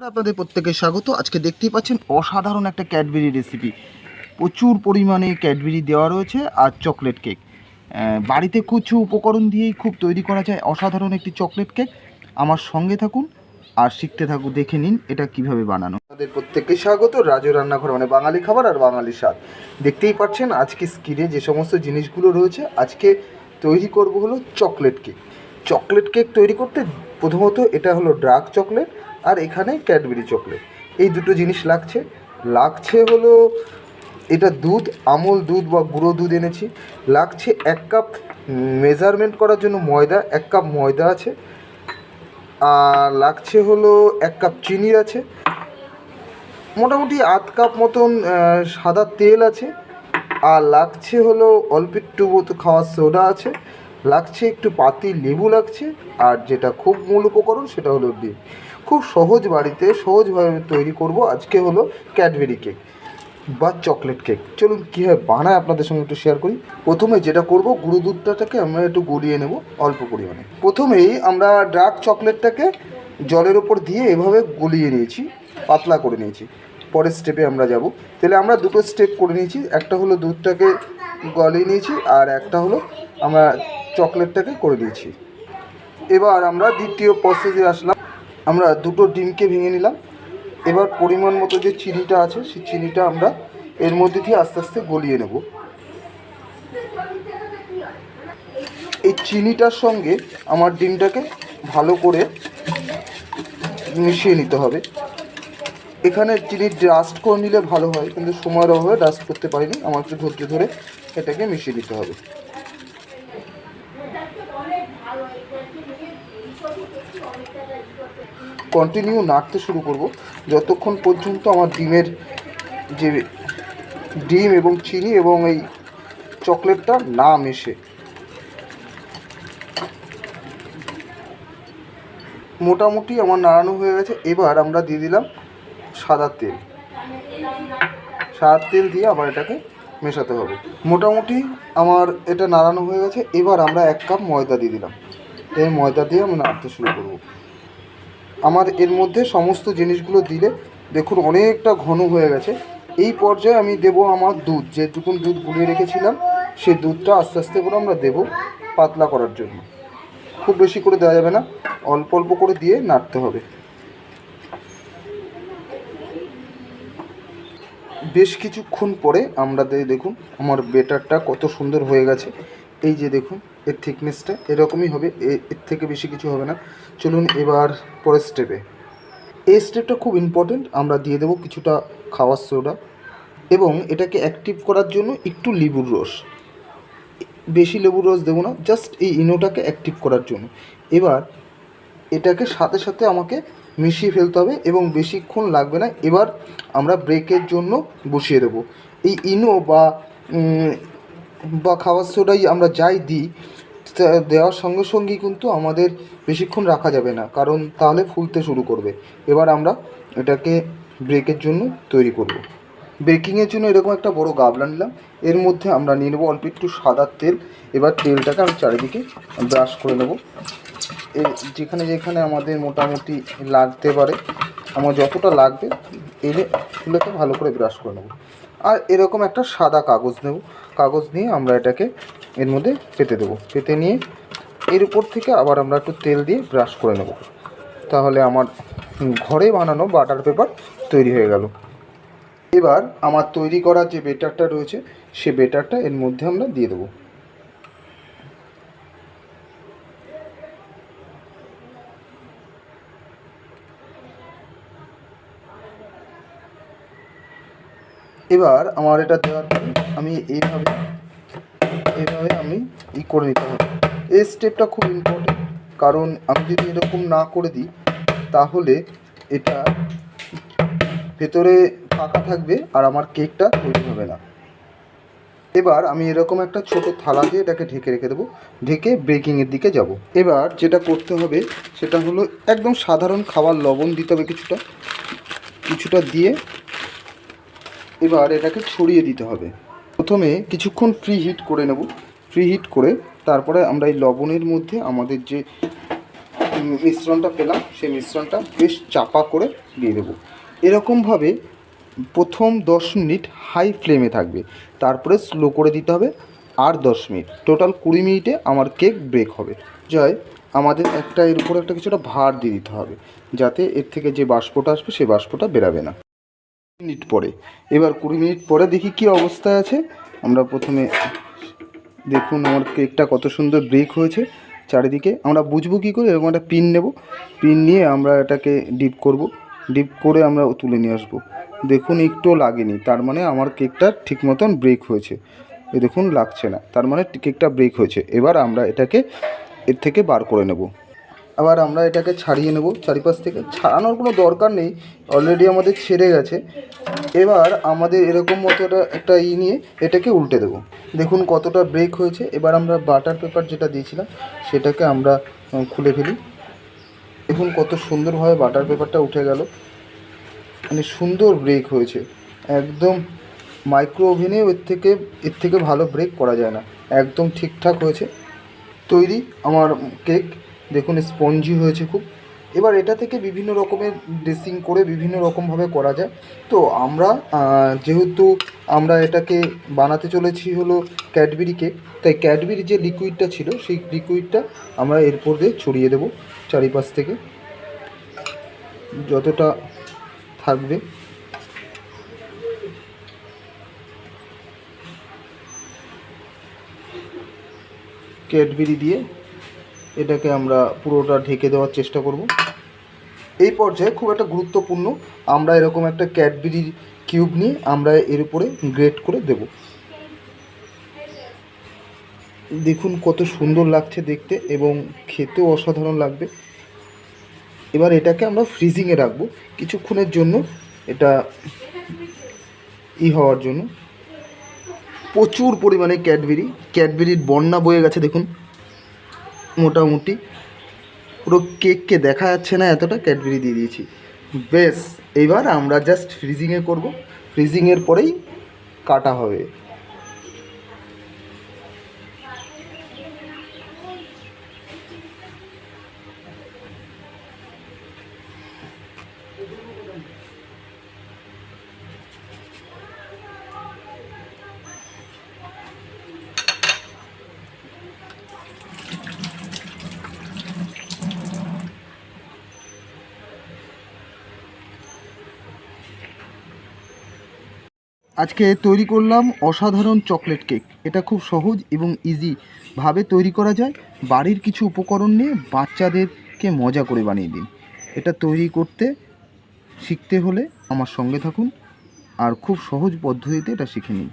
আপনাদের প্রত্যেকে স্বাগত। আজকে দেখতেই পাচ্ছেন অসাধারণ একটা ক্যাডবেরি রেসিপি প্রচুর পরিমাণে ক্যাডবেরি দেওয়া রয়েছে আর চকলেট কেক বাড়িতে কিছু উপকরণ দিয়েই খুব তৈরি করা যায় অসাধারণ একটি চকলেট কেক আমার সঙ্গে থাকুন আর শিখতে থাকুন, দেখে নিন এটা কীভাবে বানানো। আপনাদের প্রত্যেককে স্বাগত। রাজু রান্নাঘর মানে বাঙালি খাবার আর বাঙালি স্বাদ। দেখতেই পাচ্ছেন আজকে স্কিনে যে সমস্ত জিনিসগুলো রয়েছে, আজকে তৈরি করব হলো চকলেট কেক চকলেট কেক তৈরি করতে প্রথমত এটা হলো ডার্ক চকলেট আর এখানে ক্যাডবেরি চকলেট। এই দুটো জিনিস লাগছে। লাগছে হলো এটা দুধ, আমল দুধ বা গুঁড়ো দুধ এনেছি। লাগছে এক কাপ মেজারমেন্ট করার জন্য ময়দা, এক কাপ ময়দা আছে। আর লাগছে হলো এক কাপ চিনি আছে। মোটামুটি আধ কাপ মতন সাদা তেল আছে। আর লাগছে হলো অল্প একটু মতো খাওয়ার সোডা আছে। লাগছে একটু পাতি লেবু লাগছে। আর যেটা খুব মূল উপকরণ সেটা হলো ডিম খুব সহজ বাড়িতে সহজভাবে তৈরি করব। আজকে হলো ক্যাডবেরি কেক বা চকলেট কেক। চলুন কীভাবে বানায় আপনাদের সঙ্গে একটু শেয়ার করি। প্রথমে যেটা করব, গুঁড়ো দুধটাকে আমরা একটু গলিয়ে নেব অল্প পরিমাণে। প্রথমেই আমরা ডার্ক চকলেটটাকে জলের ওপর দিয়ে এভাবে গলিয়ে নিয়েছি, পাতলা করে নিয়েছি। পরের স্টেপে আমরা যাব। তাহলে আমরা দুটো স্টেপ করে নিয়েছি। একটা হলো দুধটাকে গলিয়ে নিয়েছি আর একটা হলো আমরা চকলেটটাকে করে দিয়েছি। এবার আমরা দ্বিতীয় প্রসেসে আসলাম। আমরা দুটো ডিমকে ভেঙে নিলাম। এবার পরিমাণ মতো যে চিনিটা আছে, সেই চিনিটা আমরা এর মধ্যে দিয়ে আস্তে আস্তে গলিয়ে নেব। এই চিনিটার সঙ্গে আমার ডিমটাকে ভালো করে মিশিয়ে নিতে হবে। এখানে চিনি ডাস্ট করে নিলে ভালো হয়, কিন্তু সময়ের অভাবে ডাস্ট করতে পারিনি। আমার একটু ধৈর্য ধরে এটাকে মিশিয়ে দিতে হবে। কন্টিনিউ নাড়তে শুরু করব। যতক্ষণ পর্যন্ত আমার ডিমের যে ডিম এবং চিনি এবং এই চকলেটটা না মেশে। মোটামুটি আমার নাড়ানো হয়ে গেছে। এবার আমরা দিয়ে দিলাম সাদা তেল। সাদা তেল দিয়ে আবার এটাকে মেশাতে হবে। মোটামুটি আমার এটা নাড়ানো হয়ে গেছে। এবার আমরা এক কাপ ময়দা দিয়ে দিলাম। এই ময়দা দিয়ে আমি নাড়তে শুরু করব। আমার এর মধ্যে সমস্ত জিনিসগুলো দিলে দেখুন অনেকটা ঘন হয়ে গেছে। এই পর্যায়ে আমি দেব আমার দুধ, যেটুকুন দুধ গুলিয়ে রেখেছিলাম সেই দুধটা আস্তে আস্তে করে আমরা দেব পাতলা করার জন্য। খুব বেশি করে দেওয়া যাবে না, অল্প অল্প করে দিয়ে নাড়তে হবে। বেশ কিছুক্ষণ পরে আমরা দেখুন, আমার বেটারটা কত সুন্দর হয়ে গেছে। এই যে দেখুন এর থিকনেসটা এরকমই হবে এর থেকে বেশি কিছু হবে না। চলুন এবার পরের স্টেপে এই স্টেপটা খুব ইম্পর্টেন্ট আমরা দিয়ে দেবো কিছুটা খাওয়ার সোডা এবং এটাকে অ্যাক্টিভ করার জন্য একটু লেবুর রস। বেশি লেবুর রস দেবো না জাস্ট এই ইনোটাকে অ্যাক্টিভ করার জন্য। এবার এটাকে সাথে সাথে আমাকে মিশিয়ে ফেলতে হবে এবং বেশিক্ষণ লাগবে না। এবার আমরা ব্রেকের জন্য বসিয়ে দেবো। এই ইনো বা বা খাবার সোডাই আমরা যাই দিই দেওয়ার সঙ্গে সঙ্গেই কিন্তু আমাদের বেশিক্ষণ রাখা যাবে না, কারণ তাহলে ফুলতে শুরু করবে। এবার আমরা এটাকে ব্রেকের জন্য তৈরি করব। বেকিংয়ের জন্য এরকম একটা বড় গাবলা নিলাম, এর মধ্যে আমরা নিয়ে নেব অল্প একটু সাদা তেল, এবার তেলটাকে আমি চারিদিকে ব্রাশ করে নেব। যেখানে যেখানে আমাদের মোটামুটি লাগতে পারে, আমার যতটা লাগবে, এনে ফুলেকে ভালো করে ব্রাশ করে নেব। আর এরকম একটা সাদা কাগজ নেব। কাগজ নিয়ে আমরা এটাকে এর মধ্যে পেতে দেবো। পেতে নিয়ে এর উপর থেকে আবার আমরা একটু তেল দিয়ে ব্রাশ করে নেব। তাহলে আমার ঘরে বানানো বাটার পেপার তৈরি হয়ে গেল। এবার আমার তৈরি করা যে বেটারটা রয়েছে, সে বেটারটা এর মধ্যে আমরা দিয়ে দেবো। এবার আমার এটা দেওয়ার পরে আমি এইভাবে এইভাবে আমি ই করে নিতে হবে। এই স্টেপটা খুব ইম্পর্টেন্ট কারণ আমি যদি এরকম না করে দিই, তাহলে এটা ভেতরে ফাঁকা থাকবে আর আমার কেকটা তৈরি হবে না। এবার আমি এরকম একটা ছোট থালা দিয়ে এটাকে ঢেকে রেখে দেবো, ঢেকে বেকিংয়ের দিকে যাব। এবার যেটা করতে হবে, সেটা হলো একদম সাধারণ খাবার লবণ দিতে হবে কিছুটা কিছুটা দিয়ে এবার এটাকে ছড়িয়ে দিতে হবে। প্রথমে কিছুক্ষণ ফ্রি হিট করে নেব। ফ্রি হিট করে তারপরে আমরা এই লবণের মধ্যে আমাদের যে মিশ্রণটা পেলাম, সেই মিশ্রণটা বেশ চাপা করে দিয়ে দেবো। এরকমভাবে প্রথম দশ মিনিট হাই ফ্লেমে থাকবে। তারপরে স্লো করে দিতে হবে আর দশ মিনিট। টোটাল কুড়ি মিনিটে আমার কেক ব্রেক হবে। জয়, আমাদের একটা এর উপরে একটা কিছুটা ভার দিয়ে দিতে হবে। যাতে এর থেকে যে বাষ্পটা আসবে, সেই বাষ্পটা বেরাবে না। মিনিট পরে। এবার কুড়ি মিনিট পরে দেখি কি অবস্থায় আছে। আমরা প্রথমে দেখুন আমার কেকটা কত সুন্দর ব্রেক হয়েছে চারিদিকে। আমরা বুঝব কী করে? এরকম একটা পিন নেব। পিন নিয়ে আমরা এটাকে ডিপ করব। ডিপ করে আমরা তুলে নিয়ে আসব। দেখুন একটু লাগেনি। তার মানে আমার কেকটা ঠিক মতন ব্রেক হয়েছে। এই দেখুন লাগছে না। তার মানে কেকটা ব্রেক হয়েছে। এবার আমরা এটাকে এর থেকে বার করে নেব। আবার আমরা এটাকে ছাড়িয়ে নেব চারিপাশ থেকে। ছাড়ানোর কোনো দরকার নেই অলরেডি আমাদের ছেড়ে গেছে। এবার আমাদের এরকম মতো একটা ই নিয়ে এটাকে উল্টে দেবো। দেখুন কতটা ব্রেক হয়েছে। এবার আমরা বাটার পেপার যেটা দিয়েছিলাম, সেটাকে আমরা খুলে ফেলি। দেখুন কত সুন্দরভাবে বাটার পেপারটা উঠে গেল। মানে সুন্দর ব্রেক হয়েছে। একদম মাইক্রো ওভেনে এর থেকে এর থেকে ভালো ব্রেক করা যায় না। একদম ঠিকঠাক হয়েছে। তৈরি আমার কেক দেখুন, স্পঞ্জি হয়েছে খুব। এবার এটা থেকে বিভিন্ন রকমের ড্রেসিং করে বিভিন্ন রকমভাবে করা যায়। তো আমরা যেহেতু আমরা এটাকে বানাতে চলেছি হলো ক্যাডবেরি কেক তাই ক্যাডবেরি যে লিকুইডটা ছিল, সেই লিকুইডটা আমরা এরপর দিয়ে ছড়িয়ে দেবো চারিপাশ থেকে। যতটা থাকবে। ক্যাডবেরি দিয়ে এটাকে আমরা পুরোটা ঢেকে দেওয়ার চেষ্টা করব। এই পর্যায়ে খুব একটা গুরুত্বপূর্ণ আমরা এরকম একটা ক্যাডবেরির কিউব নিয়ে আমরা এর উপরে গ্রেট করে দেব। দেখুন কত সুন্দর লাগছে দেখতে এবং খেতেও অসাধারণ লাগবে। এবার এটাকে আমরা ফ্রিজিংয়ে রাখব কিছুক্ষণের জন্য। এটা ই হওয়ার জন্য। প্রচুর পরিমাণে ক্যাডবেরি, ক্যাডবেরির বন্যা বয়ে গেছে দেখুন। মোটামুটি। পুরো কেককে দেখা যাচ্ছে না এতটা ক্যাডবেরি দিয়ে দিয়েছি। বেশ এবার আমরা জাস্ট ফ্রিজিংয়ে করব। ফ্রিজিংয়ের পরেই কাটা হবে। আজকে তৈরি করলাম অসাধারণ চকলেট কেক। এটা খুব সহজ এবং ইজি ভাবে তৈরি করা যায়। বাড়ির কিছু উপকরণ নিয়ে বাচ্চাদেরকে মজা করে বানিয়ে দিন। এটা তৈরি করতে, শিখতে হলে আমার সঙ্গে থাকুন। আর খুব সহজ পদ্ধতিতে এটা শিখে নিন।